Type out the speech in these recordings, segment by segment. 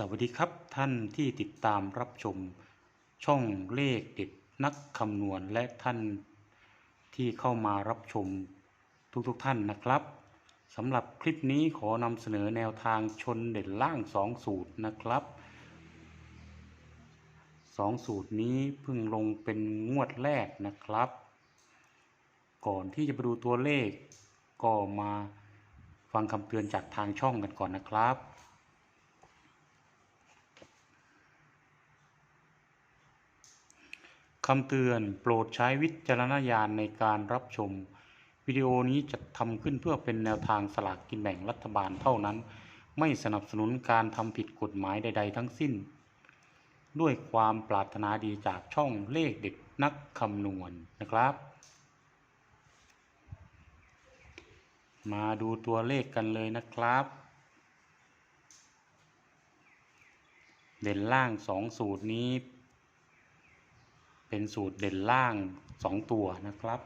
สวัสดีครับท่านที่ติดตามรับชมช่องเลขเด็ดนักคำนวณและท่านที่เข้ามารับชมทุกๆทท่านนะครับสำหรับคลิปนี้ขอนำเสนอแนวทางชนเด่นล่าง 2 สูตรนะครับ 2 สูตรนี้เพิ่งลงเป็นงวดแรกนะครับ ก่อนที่จะไปดูตัวเลขก็มาฟังคำเตือนจากทางช่องกันก่อนนะครับ คำเตือนโปรดใช้วิจารณญาณในการรับชม วิดีโอนี้จัดทำขึ้นเพื่อเป็นแนวทางสลากกินแบ่งรัฐบาลเท่านั้น ไม่สนับสนุนการทำผิดกฎหมายใด ๆ ทั้งสิ้น ด้วยความปรารถนาดีจากช่องเลขเด็ดนักคำนวณนะครับ มาดูตัวเลขกันเลยนะครับ เด่นล่างสองสูตรนี้ เป็นสูตรเด่นล่างสองตัวนะครับ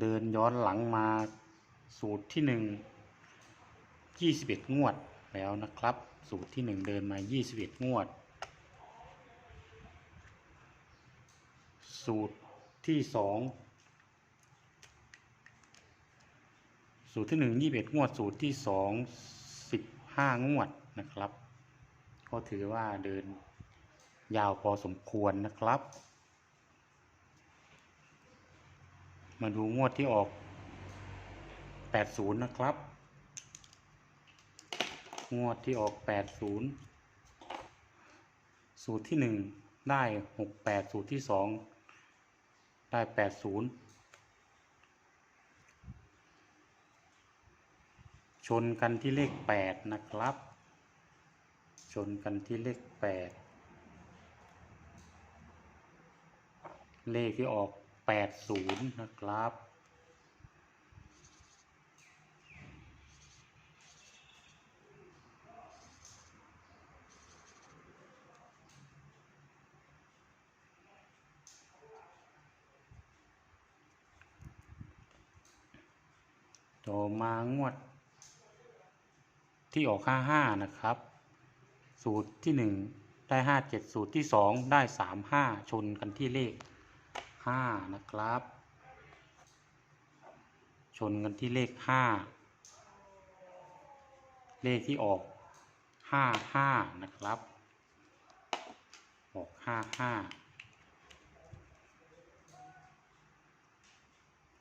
เดินย้อนหลังมาสูตรที่หนึ่งยี่สิบเอ็ดงวดแล้วนะครับ สูตรที่หนึ่งเดินมายี่สิบเอ็ดงวด สูตรที่สองสูตรที่หนึ่งยี่สิบเอ็ดงวด สูตรที่สองสิบห้างวดนะครับ ก็ถือว่าเดินยาวพอสมควรนะครับ มาดูงวดที่ออก 80 นะครับ งวดที่ออก 80 สูตรที่ 1 ได้ 68 สูตรที่ 2 ได้ 80 ชนกันที่เลข 8 นะครับ ชนกันที่เลข8เลขที่ออก80นะครับต่อมางวดที่ออก 55 นะครับ สูตรที่ 1 ได้ 57 สูตรที่ 2 ได้ 35 ชนกันที่เลข 5 นะครับ ชนกันที่เลข 5 เลขที่ออก 55 นะครับ ออก 55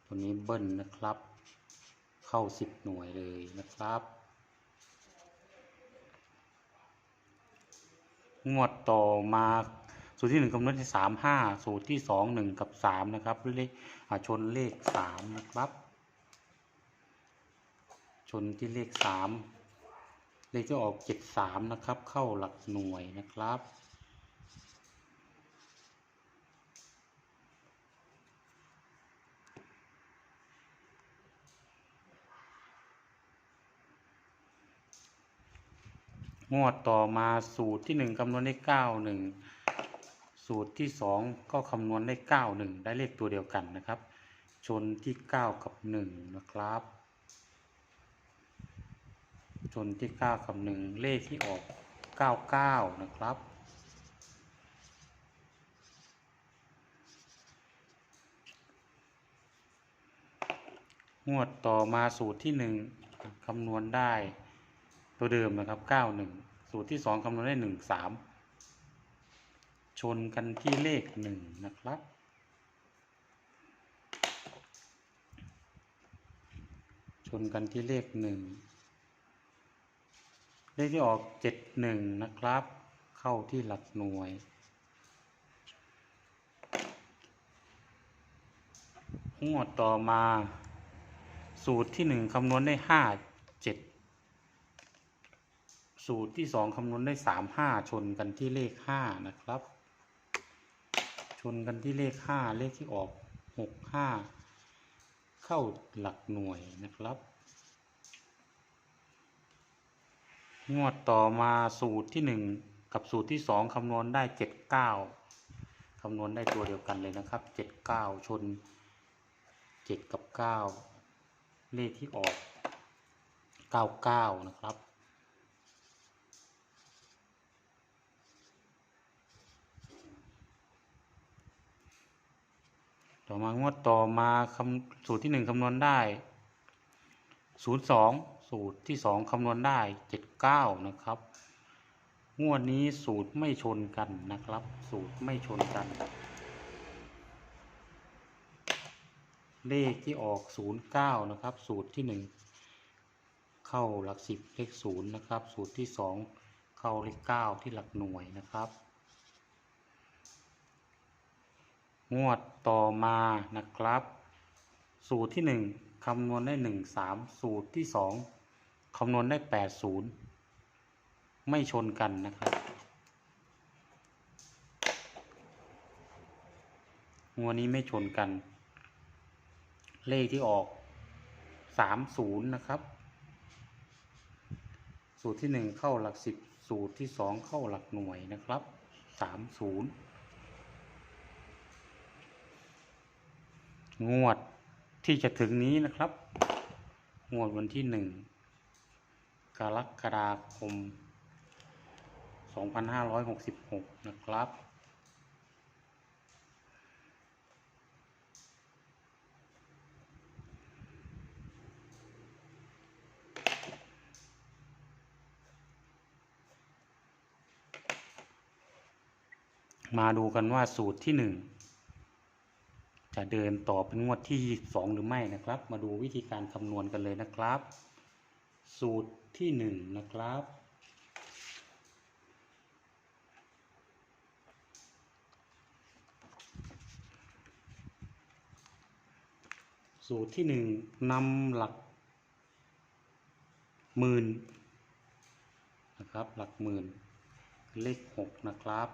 ตัวนี้เบิ้ลนะครับ เข้า 10 หน่วยเลยนะครับ งวดต่อมาสูตรที่หนึ่งคำนวณที่สามห้าสูตรที่สองหนึ่งกับสามนะครับเลขชนเลขสามนะครับ ชนที่เลขสามเลขที่ออกเจ็ดสามนะครับ เข้าหลักหน่วยนะครับ งวดต่อมาสูตรที่หนึ่งคำนวณได้เก้าหนึ่งสูตรที่สองก็คำนวณได้เก้าหนึ่งได้เลขตัวเดียวกันนะครับ ชนที่เก้ากับหนึ่งนะครับ ชนที่เก้ากับหนึ่งเลขที่ออกเก้าเก้านะครับงวดต่อมาสูตรที่หนึ่งคำนวณได้ ตัวเดิมนะครับ 91 สูตรที่ 2คำนวณได้ 13 ชนกันที่เลข 1 นะครับ ชนกันที่เลข 1 เลขที่ออก 71 นะครับ เข้าที่หลักหน่วยงวดต่อมาสูตรที่ 1 คำนวณได้ 5 สูตรที่สองคำนวณได้สามห้าชนกันที่เลขห้านะครับ ชนกันที่เลขห้าเลขที่ออกหกห้าเข้าหลักหน่วยนะครับ งวดต่อมาสูตรที่หนึ่งกับสูตรที่สองคำนวณได้เจ็ดเก้าคำนวณได้ตัวเดียวกันเลยนะครับเจ็ดเก้าชนเจ็ดกับเก้าเลขที่ออกเก้าเก้านะครับ ต่อมางวดต่อมาคำสูตรที่หนึ่งคำนวณได้ศูนย์สองสูตรที่สองคำนวณได้เจ็ดเก้านะครับ งวดนี้สูตรไม่ชนกันนะครับ สูตรไม่ชนกัน เลขที่ออกศูนย์เก้านะครับ สูตรที่หนึ่งเข้าหลักสิบเลขศูนย์นะครับ สูตรที่สองเข้าเลขเก้าที่หลักหน่วยนะครับ งวดต่อมานะครับ สูตรที่ 1 คำนวณได้ 1 3 สูตรที่ 2 คำนวณได้ 8 0 ไม่ชนกันนะครับ งวดนี้ไม่ชนกัน เลขที่ออก 30 นะครับ สูตรที่ 1 เข้าหลัก 10 สูตรที่ 2 เข้าหลักหน่วยนะครับ 30 งวดที่จะถึงนี้นะครับ งวดวันที่หนึ่งกรกฎาคม 2566 นะครับ มาดูกันว่าสูตรที่หนึ่ง จะเดินต่อเป็นงวดที่2หรือไม่นะครับ มาดูวิธีการคำนวณกันเลยนะครับ สูตรที่ 1 นะครับ สูตรที่ 1นำหลักหมื่นนะครับหลักหมื่นเลข 6 นะครับ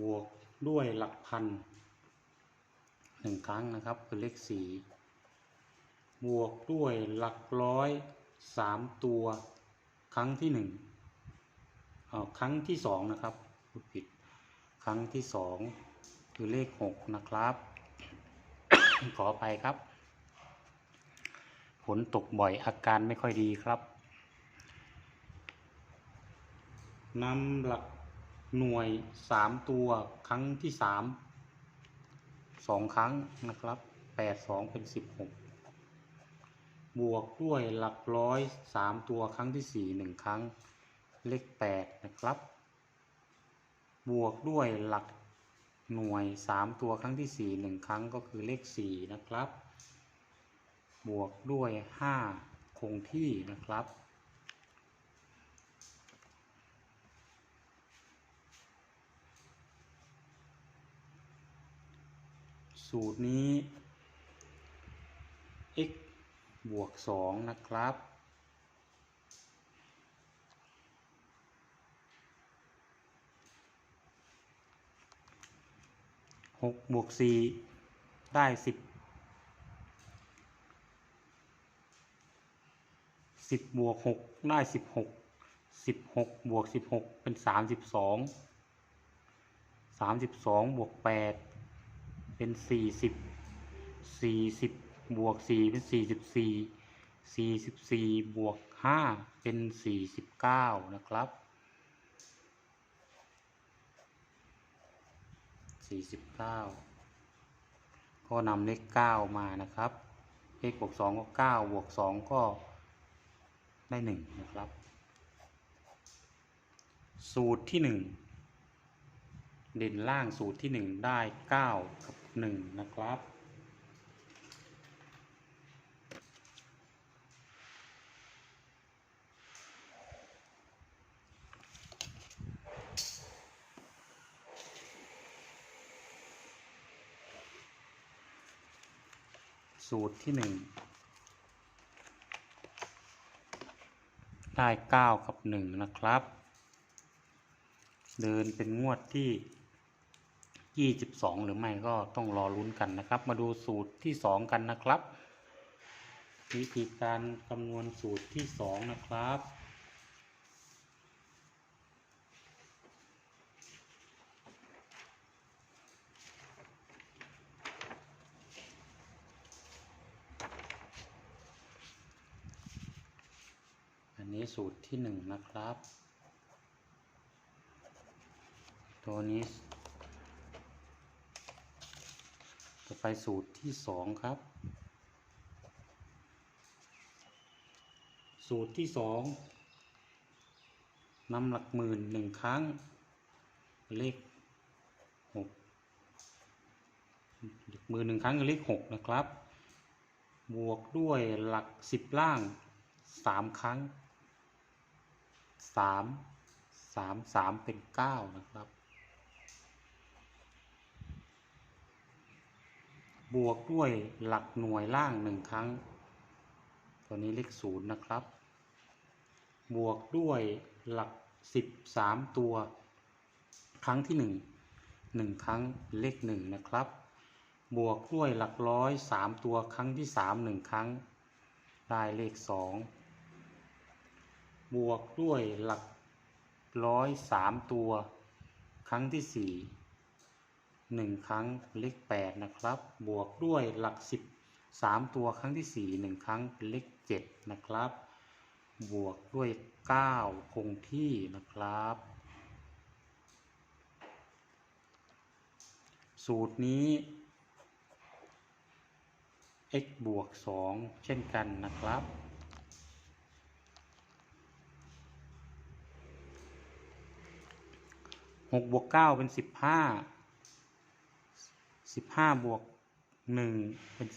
บวก ด้วยหลักพันหนึ่งครั้งนะครับ คือเลขสี่บวกด้วยหลักร้อยสามตัว ครั้งที่หนึ่งเอครั้งที่สองนะครับพูดผิด ครั้งที่สองคือเลขหกนะครับ ขอไปครับฝนตกบ่อยอาการไม่ค่อยดีครับนำหลัก หน่วยสามตัวครั้งที่สามสองครั้งนะครับแปดสองเป็นสิบหกบวกด้วยหลักร้อยสามตัวครั้งที่สี่หนึ่งครั้งเลขแปดนะครับ บวกด้วยหลักหน่วยสามตัวครั้งที่สี่หนึ่งครั้งก็คือเลขสี่นะครับ บวกด้วยห้าคงที่นะครับ สูตรนี้ x บวก 2 นะครับ หกบวกสี่ได้สิบสิบบวกหกได้สิบหกสิบหกบวกสิบหกเป็นสามสิบสองสามสิบสองบวกแปด เป็นสี่สิบสี่สิบบวกสี่เป็นสี่สิบสี่สี่สิบสี่บวกห้าเป็นสี่สิบเก้านะครับสี่สิบเก้าก็นำเลขเก้ามานะครับ เลขบวกสองก็เก้าบวกสองก็ได้หนึ่งนะครับ สูตรที่หนึ่งเด่นล่างสูตรที่หนึ่งได้เก้ากับ หนึ่งนะครับ สูตรที่หนึ่งได้เก้ากับหนึ่งนะครับ เดินเป็นงวดที่ 22 หรือไม่ก็ต้องรอลุ้นกันนะครับ มาดูสูตรที่ 2 กันนะครับ วิธีการคำนวณสูตรที่ 2 นะครับสนี้สูตรที่หนึ่งนะครับ ตัวนี้ ต่อ ไปสูตรที่สองครับ สูตรที่สองนำหลักหมื่นหนึ่งครั้ง เลขหกหลักหมื่นหนึ่งครั้งเลขหกนะครับ บวกด้วยหลักสิบล่างสามครั้งสามสามสามเป็นเก้านะครับ บวกด้วยหลักหน่วยล่างหนึ่งครั้ง ตัวนี้เลขศูนย์นะครับ บวกด้วยหลักสิบสามตัว ครั้งที่หนึ่งหนึ่งครั้งเลขหนึ่งนะครับ บวกด้วยหลักร้อยสามตัวครั้งที่สามหนึ่งครั้ง ได้เลขสองบวกด้วยหลักร้อยสามตัว ครั้งที่สี่ หนึ่งครั้งเลขแปดนะครับ บวกด้วยหลักสิบสามตัวครั้งที่สี่หนึ่งครั้งเป็นเลขเจ็ดนะครับ บวกด้วยเก้าคงที่นะครับ สูตรนี้ x บวก 2 เช่นกันนะครับ6บวก9เป็น 15 15บวก1เป็น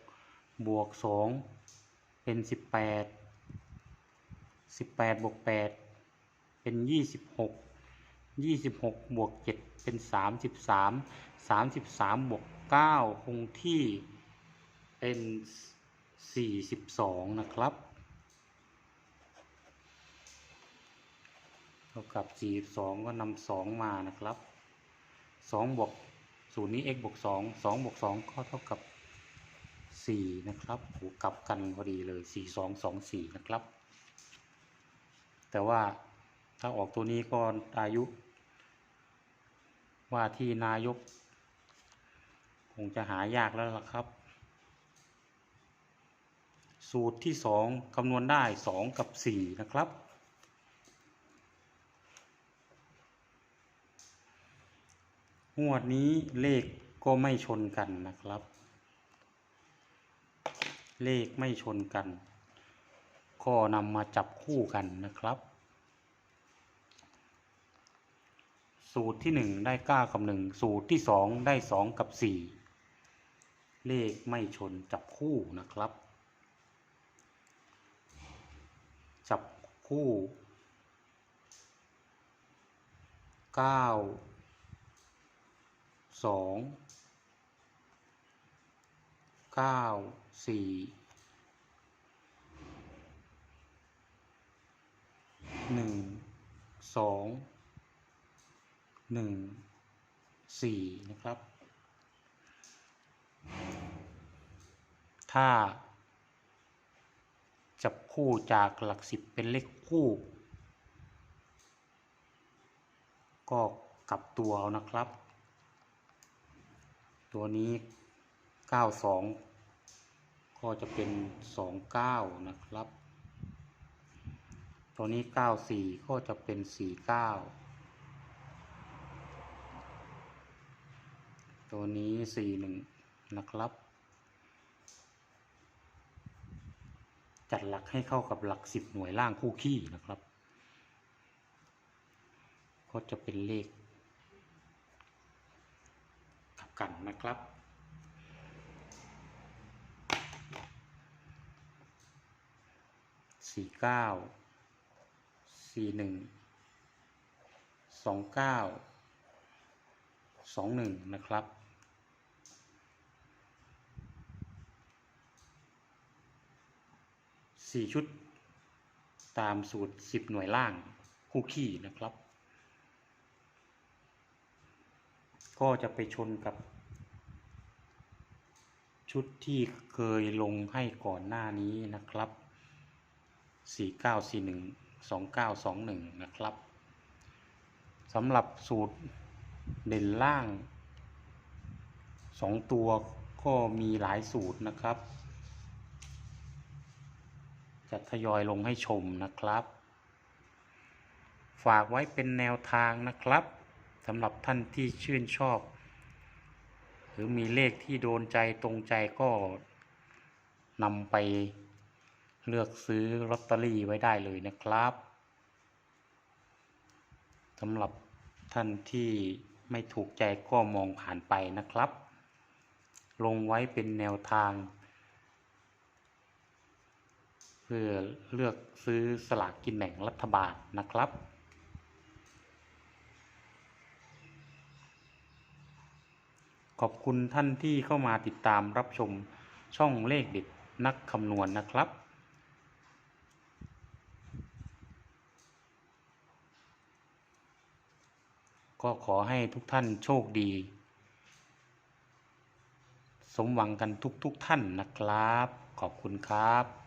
16บวก2เป็น18 18บวก8เป็น26 26บวก7เป็น33 33บวก9คงที่เป็น42นะครับเท่ากับ42ก็นำ2มานะครับ2บวก สูตรนี้ x บวก2 2บวก2ก็เท่ากับ 4 นะครับโหกลับกันพอดีเลย 4 2 2 4 นะครับ แต่ว่าถ้าออกตัวนี้ก็อายุ ว่าที่นายก คงจะหายากแล้วล่ะครับ สูตรที่สองคำนวณได้สองกับสี่นะครับ งวดนี้เลขก็ไม่ชนกันนะครับ เลขไม่ชนกัน ก็นำมาจับคู่กันนะครับ สูตรที่หนึ่งได้เก้ากับหนึ่งสูตรที่สองได้สองกับสี่เลขไม่ชนจับคู่นะครับ จับคู่เก้า สองเก้าสี่หนึ่งสองหนึ่งสี่นะครับ ถ้า จับคู่จากหลักสิบเป็นเลขคู่ ก็กลับตัวเอานะครับ ตัวนี้92ก็จะเป็น29นะครับ ตัวนี้94ก็จะเป็น49ตัวนี้41นะครับ จัดหลักให้เข้ากับหลักสิบหน่วยล่างคู่ขี้นะครับ ก็จะเป็นเลข กันนะครับ สี่เก้า สี่หนึ่ง สองเก้า สองหนึ่งนะครับสี่ชุด ตามสูตรสิบหน่วยล่างคู่ขี้นะครับ ก็จะไปชนกับ ชุดที่เคยลงให้ก่อนหน้านี้นะครับ 4941 2921 นะครับสำหรับสูตรเด่นล่าง 2 ตัวก็มีหลายสูตรนะครับ จะทยอยลงให้ชมนะครับ ฝากไว้เป็นแนวทางนะครับำหรับท่านที่ชื่นชอบ หรือมีเลขที่โดนใจตรงใจก็นำไปเลือกซื้อลอตเตอรี่ไว้ได้เลยนะครับสำหรับท่านที่ไม่ถูกใจก็มองผ่านไปนะครับ ลงไว้เป็นแนวทาง เพื่อเลือกซื้อสลากกินแบ่งรัฐบาลนะครับ ขอบคุณท่านที่เข้ามาติดตามรับชมช่องเลขเด็ดนักคำนวณนะครับก็ขอให้ทุกท่านโชคดี สมหวังกันทุกๆทท่านนะครับ ขอบคุณครับ